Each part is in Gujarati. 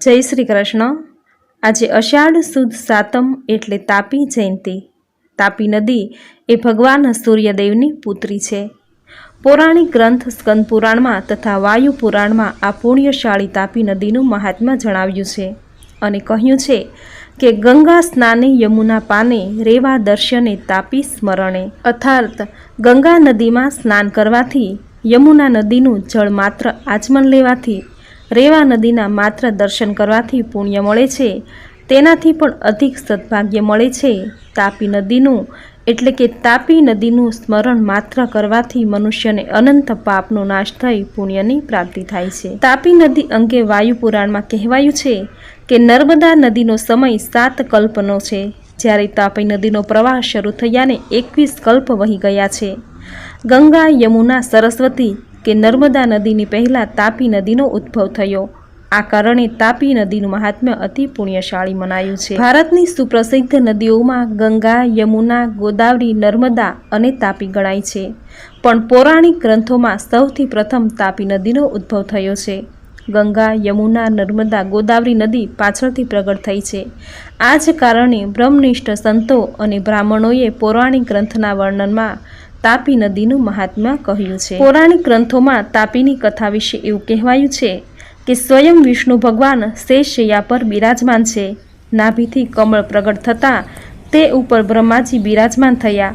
જય શ્રી કૃષ્ણ. આજે અષાઢ સુદ સાતમ એટલે તાપી જયંતી. તાપી નદી એ ભગવાન સૂર્યદેવની પુત્રી છે. પૌરાણિક ગ્રંથ સ્કંદ પુરાણમાં તથા વાયુ પુરાણમાં આ પુણ્યશાળી તાપી નદીનું મહાત્મ્ય જણાવ્યું છે અને કહ્યું છે કે ગંગા સ્નાને યમુના પાને રેવા દર્શને તાપી સ્મરણે. અર્થાત ગંગા નદીમાં સ્નાન કરવાથી યમુના નદીનું જળ માત્ર આચમન લેવાથી રેવા નદીના માત્ર દર્શન કરવાથી પુણ્ય મળે છે. તેનાથી પણ અધિક સદભાગ્ય મળે છે. તાપી નદીનું, એટલે કે તાપી નદીનું સ્મરણ માત્ર કરવાથી મનુષ્યને અનંત પાપનો નાશ થઈ પુણ્યની પ્રાપ્તિ થાય છે. તાપી નદી અંગે વાયુ પુરાણમાં કહેવાયું છે કે નર્મદા નદીનો સમય સાત કલ્પનો છે. જ્યારે તાપી નદીનો પ્રવાહ શરૂ થયાને એકવીસ કલ્પ વહી ગયા છે. ગંગા, યમુના, સરસ્વતી કે નર્મદા નદીની પહેલાં તાપી નદીનો ઉદ્ભવ થયો. આ કારણે તાપી નદીનું મહાત્મ્ય અતિ પુણ્યશાળી મનાયું છે. ભારતની સુપ્રસિદ્ધ નદીઓમાં ગંગા, યમુના, ગોદાવરી, નર્મદા અને તાપી ગણાય છે. પણ પૌરાણિક ગ્રંથોમાં સૌથી પ્રથમ તાપી નદીનો ઉદ્ભવ થયો છે. ગંગા, યમુના, નર્મદા, ગોદાવરી નદી પાછળથી પ્રગટ થઈ છે. આ જ કારણે બ્રહ્મનિષ્ઠ સંતો અને બ્રાહ્મણોએ પૌરાણિક ગ્રંથના વર્ણનમાં તાપી નદીનું મહાત્મ્ય કહ્યું છે. પૌરાણિક ગ્રંથોમાં તાપીની કથા વિશે એવું કહેવાયું છે કે સ્વયં વિષ્ણુ ભગવાન શેષયા પર બિરાજમાન છે. નાભીથી કમળ પ્રગટ થતાં તે ઉપર બ્રહ્માજી બિરાજમાન થયા.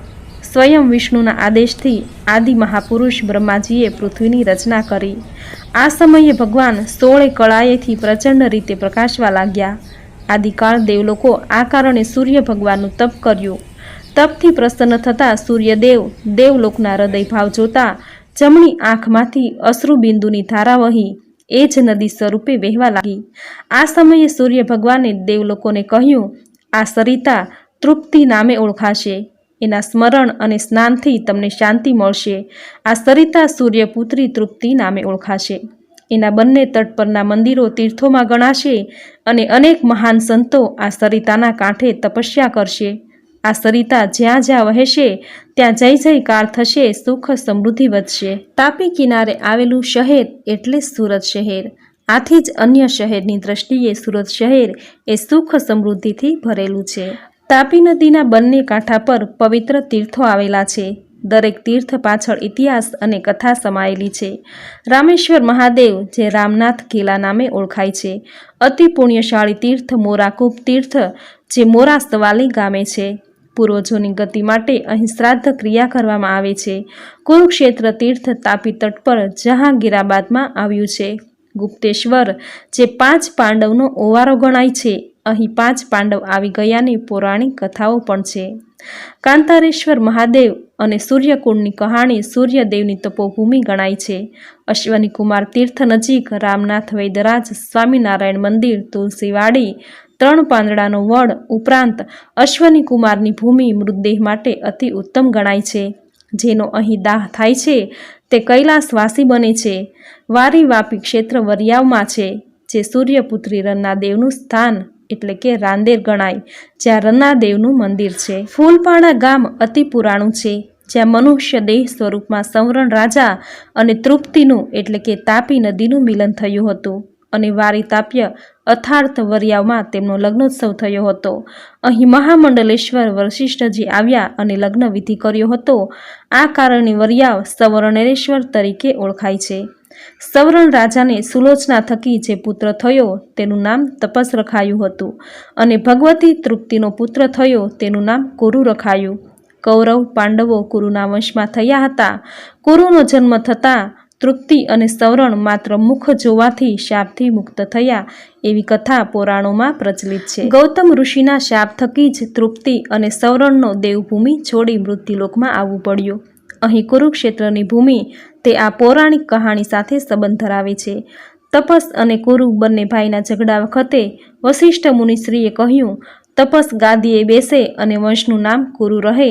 સ્વયં વિષ્ણુના આદેશથી આદિ મહાપુરુષ બ્રહ્માજીએ પૃથ્વીની રચના કરી. આ સમયે ભગવાન સોળે કળાએથી પ્રચંડ રીતે પ્રકાશવા લાગ્યા. આદિકાળ દેવલોકો આ કારણે સૂર્ય ભગવાનનું તપ કર્યું. તપથી પ્રસન્ન થતાં સૂર્યદેવ દેવલોકના હૃદય ભાવ જોતા જમણી આંખમાંથી અશ્રુબિંદુની ધારા વહી એ જ નદી સ્વરૂપે વહેવા લાગી. આ સમયે સૂર્ય ભગવાને દેવલોકોને કહ્યું, આ સરિતા તૃપ્તિ નામે ઓળખાશે. એના સ્મરણ અને સ્નાનથી તમને શાંતિ મળશે. આ સરિતા સૂર્યપુત્રી તૃપ્તિ નામે ઓળખાશે. એના બંને તટ પરના મંદિરો તીર્થોમાં ગણાશે અને અનેક મહાન સંતો આ સરિતાના કાંઠે તપસ્યા કરશે. આ સરિતા જ્યાં જ્યાં વહેશે, ત્યાં જય જયકાર થશે, સુખ સમૃદ્ધિ વધશે. તાપી કિનારે આવેલું શહેર એટલે સુરત શહેર. આથી જ અન્ય શહેરની દ્રષ્ટિએ સુરત શહેર એ સુખ સમૃદ્ધિથી ભરેલું છે. તાપી નદીના બંને કાંઠા પર પવિત્ર તીર્થો આવેલા છે. દરેક તીર્થ પાછળ ઇતિહાસ અને કથા સમાયેલી છે. રામેશ્વર મહાદેવ, જે રામનાથ કિલ્લા નામે ઓળખાય છે. અતિ પુણ્યશાળી તીર્થ મોરાકૂપ તીર્થ, જે મોરા સવાલી ગામે છે. પૂર્વજોની ગતિ માટે અહીં શ્રાદ્ધ ક્રિયા કરવામાં આવે છે. કુરુક્ષેત્ર તીર્થ તાપી તટ પર જહાંગીરાબાદમાં આવ્યું છે. ગુપ્તેશ્વર, જે પાંચ પાંડવનો ઓવારો ગણાય છે, અહીં પાંચ પાંડવ આવી ગયાની પૌરાણિક કથાઓ પણ છે. કાંતારેશ્વર મહાદેવ અને સૂર્યકુંડની કહાણી સૂર્યદેવની તપોભૂમિ ગણાય છે. અશ્વની કુમાર તીર્થ નજીક રામનાથ વૈદરાજ સ્વામિનારાયણ મંદિર, તુલસીવાડી ત્રણ પાંદડાનો વડ ઉપરાંત અશ્વની કુમારની ભૂમિ મૃતદેહ માટે અતિ ઉત્તમ ગણાય છે. જેનો અહીં દાહ થાય છે તે કૈલાસવાસી બને છે. વારી વાપી ક્ષેત્ર વરિયાવમાં છે, જે સૂર્યપુત્રી રન્નાદેવનું સ્થાન એટલે કે રાંદેર ગણાય, જ્યાં રન્નાદેવનું મંદિર છે. ફૂલપાણા ગામ અતિ પુરાણું છે, જ્યાં મનુષ્ય દેહ સ્વરૂપમાં સંવરણ રાજા અને તૃપ્તિનું એટલે કે તાપી નદીનું મિલન થયું હતું. અને વારી તાપ્ય અથાર્થ વરિયાવમાં તેમનો લગ્નોત્સવ થયો હતો. અહીં મહામંડલેશ્વર વશિષ્ઠજી આવ્યા અને લગ્ન વિધિ કર્યો હતો. આ કારણે વર્યાવ સવર્ણેશ્વર તરીકે ઓળખાય છે. સવરણ રાજાને સુલોચના થકી જે પુત્ર થયો તેનું નામ તપસ રખાયું હતું અને ભગવતી તૃપ્તિનો પુત્ર થયો તેનું નામ કુરુ રખાયું. કૌરવ પાંડવો કુરુના વંશમાં થયા હતા. કુરુનો જન્મ થતાં તૃપ્તિ અને સવરણ માત્ર મુખ જોવાથી શાપથી મુક્ત થયા એવી કથા પુરાણોમાં પ્રચલિત છે. ગૌતમ ઋષિના શાપ થકી જ તૃપ્તિ અને સવરણનો દેવભૂમિ છોડી મૃત્યુલોકમાં આવવું પડ્યું. અહીં કુરુક્ષેત્રની ભૂમિ તે આ પૌરાણિક કહાણી સાથે સંબંધ ધરાવે છે. તપસ અને કુરુ બંને ભાઈના ઝઘડા વખતે વશિષ્ઠ મુનિશ્રીએ કહ્યું, તપસ ગાદીએ બેસે અને વંશનું નામ કુરુ રહે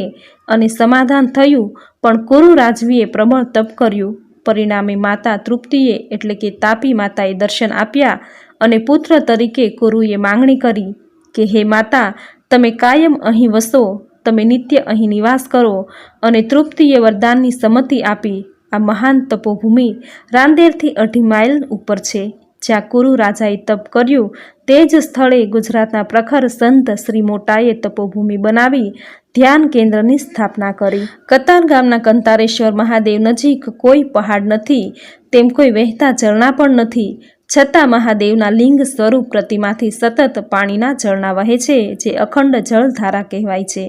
અને સમાધાન થયું, પણ કુરુ રાજવીએ પ્રબળ તપ કર્યું. પરિણામે માતા તૃપ્તિએ એટલે કે તાપી માતાએ દર્શન આપ્યા અને પુત્ર તરીકે કુરુએ માંગણી કરી કે, હે માતા, તમે કાયમ અહીં વસો, તમે નિત્ય અહીં નિવાસ કરો અને તૃપ્તિએ વરદાનની સંમતિ આપી. આ મહાન તપોભૂમિ રાંદેરથી અઢી માઇલ ઉપર છે. જ્યાં કુરુ રાજાએ તપ કર્યું, તે જ સ્થળે ગુજરાતના પ્રખર સંત શ્રી મોટાએ તપોભૂમિ બનાવી ધ્યાન કેન્દ્રની સ્થાપના કરી. કતાર ગામના કંતારેશ્વર મહાદેવ નજીક કોઈ પહાડ નથી, તેમ કોઈ વહેતા ઝરણા પણ નથી. છતાં મહાદેવના લિંગ સ્વરૂપ પ્રતિમાથી સતત પાણીના ઝરણા વહે છે, જે અખંડ જળધારા કહેવાય છે.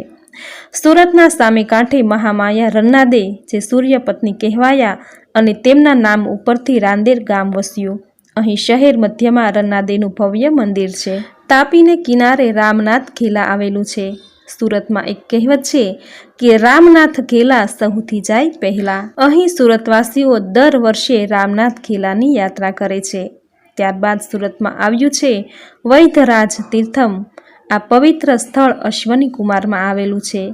સુરતના સામે કાંઠે મહામાયા રન્નાદે, જે સૂર્યપત્ની કહેવાયા અને તેમના નામ ઉપરથી રાંદેર ગામ વસ્યું. અહીં શહેર મધ્યમાં રન્નાદેનું ભવ્ય મંદિર છે. તાપીને કિનારે રામનાથ ખીલા આવેલું છે. સુરતમાં એક કહેવત છે કે રામનાથ ઘેલા સૌથી જાય પહેલાં. અહીં સુરતવાસીઓ દર વર્ષે રામનાથ ઘેલાની યાત્રા કરે છે. ત્યારબાદ સુરતમાં આવ્યું છે વૈધરાજ તીર્થમ. આ પવિત્ર સ્થળ અશ્વની કુમારમાં આવેલું છે.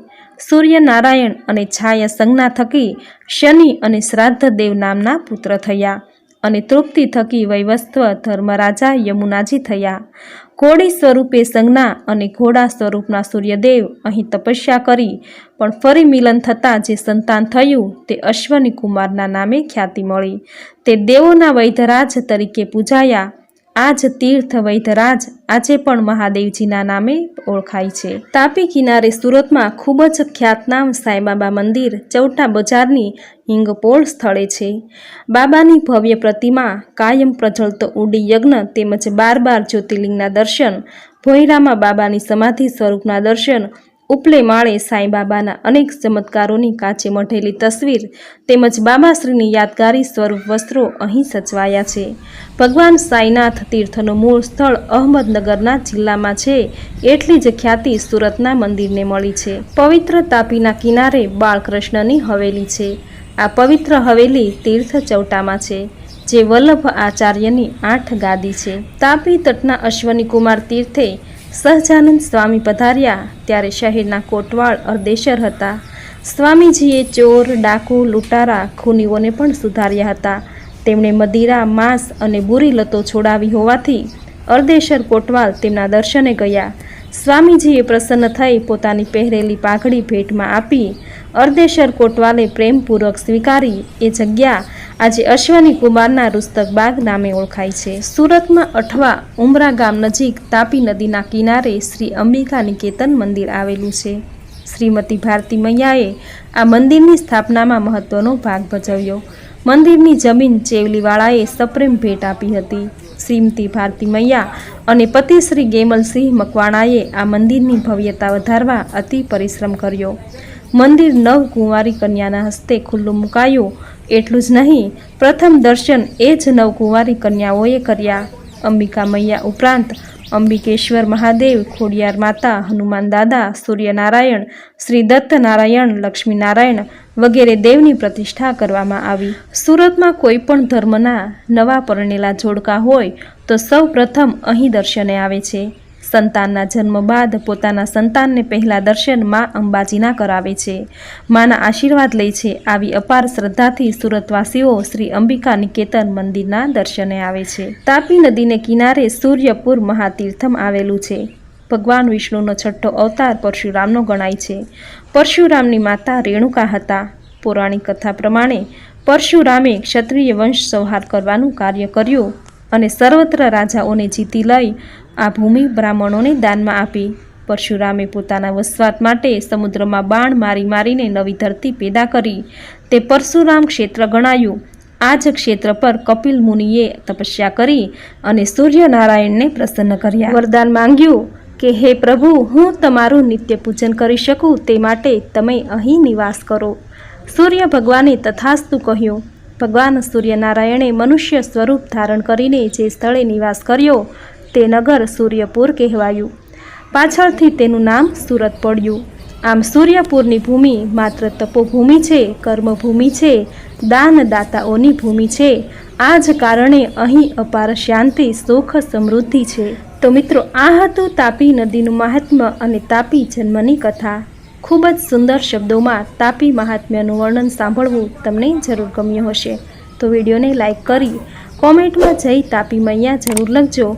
સૂર્યનારાયણ અને છાયા સંજ્ઞા થકી શનિ અને શ્રાદ્ધ દેવ નામના પુત્ર થયા અને તૃપ્તિ થકી વૈવસ્વ ધર્મરાજા યમુનાજી થયા. ઘોડી સ્વરૂપે સંજ્ઞા અને ઘોડા સ્વરૂપના સૂર્યદેવ અહીં તપસ્યા કરી, પણ ફરી મિલન થતાં જે સંતાન થયું તે અશ્વની કુમારના નામે ખ્યાતિ મળી. તે દેવોના વૈધરાજ તરીકે પૂજાયા. આ જ તીર્થ વૈધરાજ આજે પણ મહાદેવજીના નામે ઓળખાય છે. તાપી કિનારે સુરતમાં ખૂબ જ ખ્યાતનામ સાંઈબાબા મંદિર ચૌટા બજારની હિંગપોળ સ્થળે છે. બાબાની ભવ્ય પ્રતિમા કાયમ પ્રજ્વલતો ઉડી યજ્ઞ તેમજ બાર બાર જ્યોતિર્લિંગના દર્શન, ભોયરામાં બાબાની સમાધિ સ્વરૂપના દર્શન ઉપલે માળે સાંઈબાબાના અનેક ચમત્કારોની કાચે મઢેલી તસવીર તેમજ બાબાશ્રીની યાદગારી સ્વરૂપ વસ્ત્રો અહીં સચવાયા છે. ભગવાન સાંઈનાથ તીર્થનું મૂળ સ્થળ અહમદનગરના જિલ્લામાં છે એટલી જ ખ્યાતિ સુરતના મંદિરને મળી છે. પવિત્ર તાપીના કિનારે બાળકૃષ્ણની હવેલી છે. આ પવિત્ર હવેલી તીર્થ ચૌટામાં છે, જે વલ્લભ આચાર્યની આઠ ગાદી છે. તાપી તટના અશ્વની કુમાર તીર્થે સહજાનંદ સ્વામી પધાર્યા ત્યારે શહેરના કોટવાળ અર્દેશર હતા. સ્વામીજીએ ચોર, ડાકુ, લૂંટારા, ખૂનીઓને પણ સુધાર્યા હતા. તેમણે મદિરા, માંસ અને બુરી લતો છોડાવી હોવાથી અર્દેશર કોટવાલ તેમના દર્શને ગયા. સ્વામીજીએ પ્રસન્ન થઈ પોતાની પહેરેલી પાઘડી ભેટમાં આપી અર્દેશર કોટવાલે પ્રેમપૂર્વક સ્વીકારી એ જગ્યા આજે અશ્વની કુમારના રુસ્તક બાગ નામે ઓળખાય છે. સુરતમાં અઠવા ઉમરા ગામ નજીક તાપી નદીના કિનારે શ્રી અંબિકા નિકેતન મંદિર આવેલું છે. શ્રીમતી ભારતી મૈયાએ આ મંદિરની સ્થાપનામાં મહત્વનો ભાગ ભજવ્યો. મંદિરની જમીન ચેવલીવાળાએ સપ્રેમ ભેટ આપી હતી. શ્રીમતી ભારતી મૈયા અને પતિ શ્રી ગેમલસિંહ મકવાણાએ આ મંદિરની ભવ્યતા વધારવા અતિ પરિશ્રમ કર્યો. મંદિર નવ કુંવારી કન્યાના હસ્તે ખુલ્લું મુકાયું. એટલું જ નહીં, પ્રથમ દર્શન એ જ નવકુંવારી કન્યાઓએ કર્યા. અંબિકા મૈયા ઉપરાંત અંબિકેશ્વર મહાદેવ, ખોડિયાર માતા, હનુમાન દાદા, સૂર્યનારાયણ, શ્રી દત્તનારાયણ, લક્ષ્મીનારાયણ વગેરે દેવની પ્રતિષ્ઠા કરવામાં આવી. સુરતમાં કોઈ પણ ધર્મના નવા પરણેલા જોડકા હોય તો સૌ પ્રથમ અહીં દર્શને આવે છે. સંતાનના જન્મ બાદ પોતાના સંતાનને પહેલા દર્શનમાં અંબાજીના કરાવે છે. માના આશીર્વાદ લે છે. આવી અપાર શ્રદ્ધાથી સુરતવાસીઓ શ્રી અંબિકા નિકેતન મંદિરના દર્શને આવે છે. તાપી નદીને કિનારે સૂર્યપુર મહાતીર્થમ આવેલું છે. ભગવાન વિષ્ણુનો છઠ્ઠો અવતાર પરશુરામનો ગણાય છે. પરશુરામની માતા રેણુકા હતા. પૌરાણિક કથા પ્રમાણે પરશુરામે ક્ષત્રિય વંશ સંહાર કરવાનું કાર્ય કર્યું અને સર્વત્ર રાજાઓને જીતી લઈ આ ભૂમિ બ્રાહ્મણોને દાનમાં આપી. પરશુરામે પોતાના વસવાટ માટે સમુદ્રમાં બાણ મારી મારીને નવી ધરતી પેદા કરી. તે પરશુરામ ક્ષેત્ર ગણાયું. આ જ ક્ષેત્ર પર કપિલ મુનિએ તપસ્યા કરી અને સૂર્યનારાયણને પ્રસન્ન કર્યા. વરદાન માંગ્યું કે, હે પ્રભુ, હું તમારું નિત્ય પૂજન કરી શકું? તે માટે તમે અહીં નિવાસ કરો. સૂર્ય ભગવાને તથાસ્તુ કહ્યું. ભગવાન સૂર્યનારાયણે મનુષ્ય સ્વરૂપ ધારણ કરીને જે સ્થળે નિવાસ કર્યો તે નગર સૂર્યપુર કહેવાયું. પાછળથી તેનું નામ સુરત પડ્યું. આમ સૂર્યપુરની ભૂમિ માત્ર તપોભૂમિ છે, કર્મભૂમિ છે, દાનદાતાઓની ભૂમિ છે. આ જ કારણે અહીં અપાર શાંતિ, સુખ, સમૃદ્ધિ છે. તો મિત્રો, આ હતું તાપી નદીનું મહાત્મ્ય અને તાપી જન્મની કથા. ખૂબ જ સુંદર શબ્દોમાં તાપી મહાત્મ્યનું વર્ણન સાંભળવું તમને જરૂર ગમ્યું હશે. તો વિડીયોને લાઇક કરી કોમેન્ટમાં જઈ તાપી મૈયા જરૂર લખજો.